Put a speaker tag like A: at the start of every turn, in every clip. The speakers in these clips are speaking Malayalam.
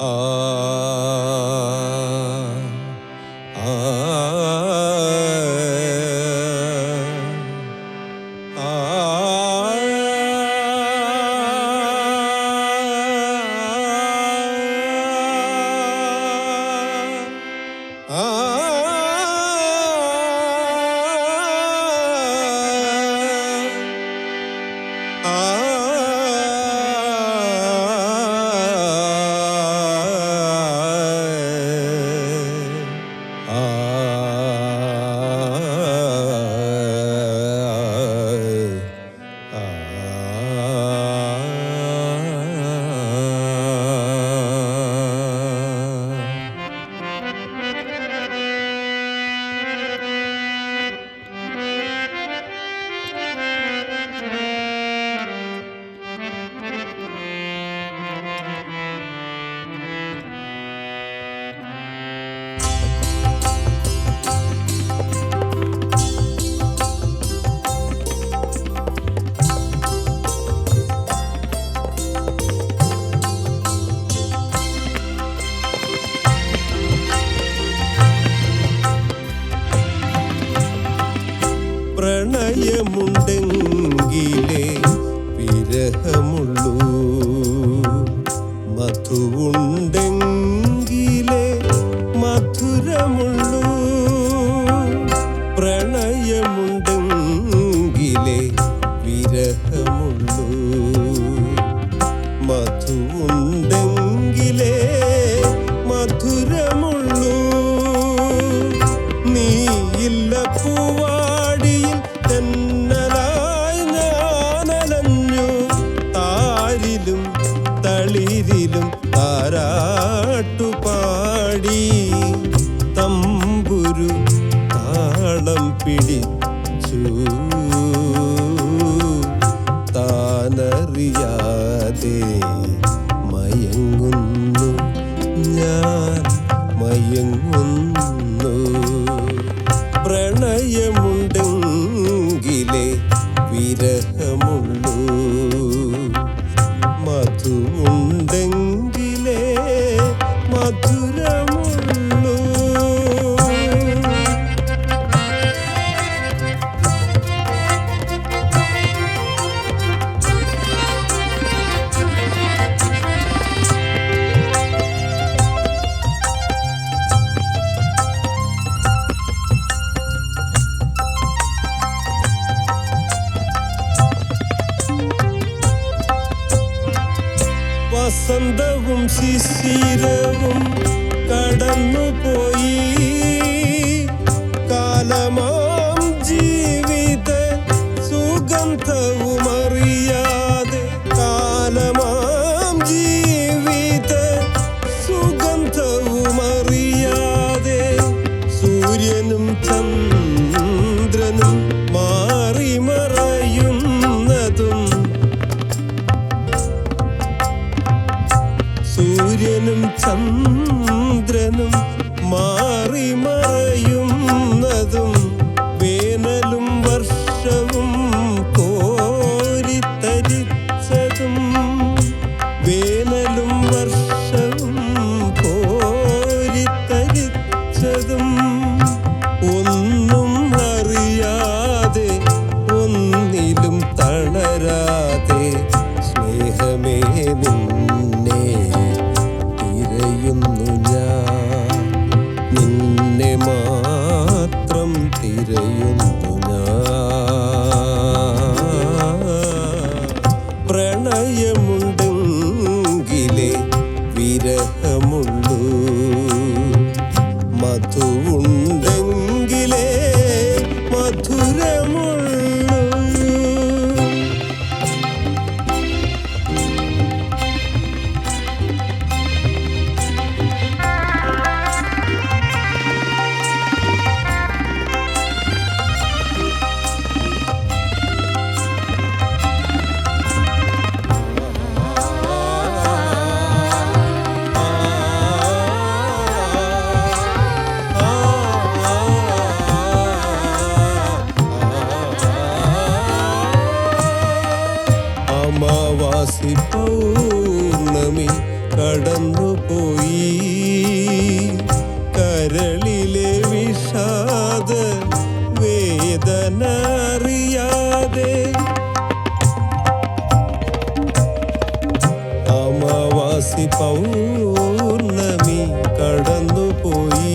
A: Ah. വിരഹമുള്ളൂ. മധുണ്ടെങ്കിലേ മധുരമുള്ളൂ Let's read. വസന്തവും ശിശിരവും കടന്നുപോയി. കാലമാം അമാവാസി പൗർണമി കടന്നുപോയി. കരളിലെ വിഷാദ വേദന അറിയാതെ അമാവാസി പൗർണമി കടന്നുപോയി.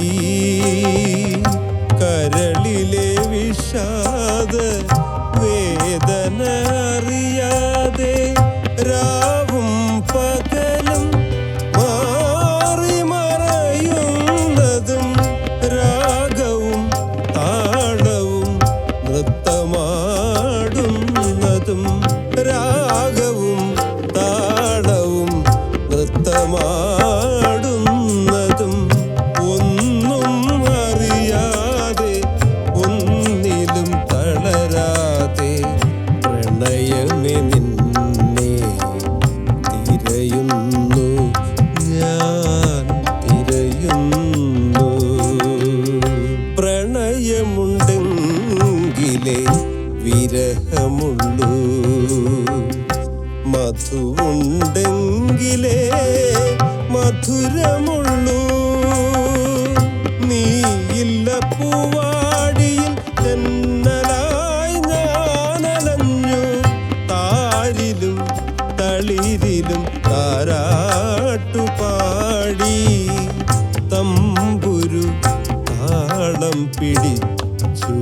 A: മധുരമുള്ളൂ. നീയില്ല പൂവാടിയിൽ തെന്നലായി ഞാനലഞ്ഞു. താരിലും തളിരിലും താരാട്ടുപാടി. തമ്പുരു താളം പിടിച്ചു.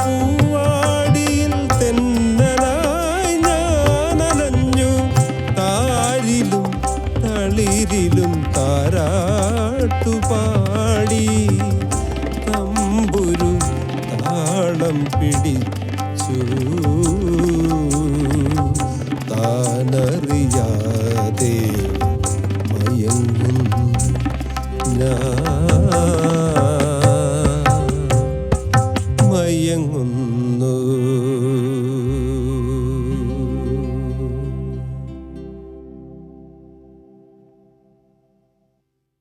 A: പൂവാടിയിൽ തെന്നലായി ഞാനലഞ്ഞു താരിലും തളിരിലും താരാട്ടുപാടി. തമ്പുരു താളം പിടിച്ചു. താനറിയാതെ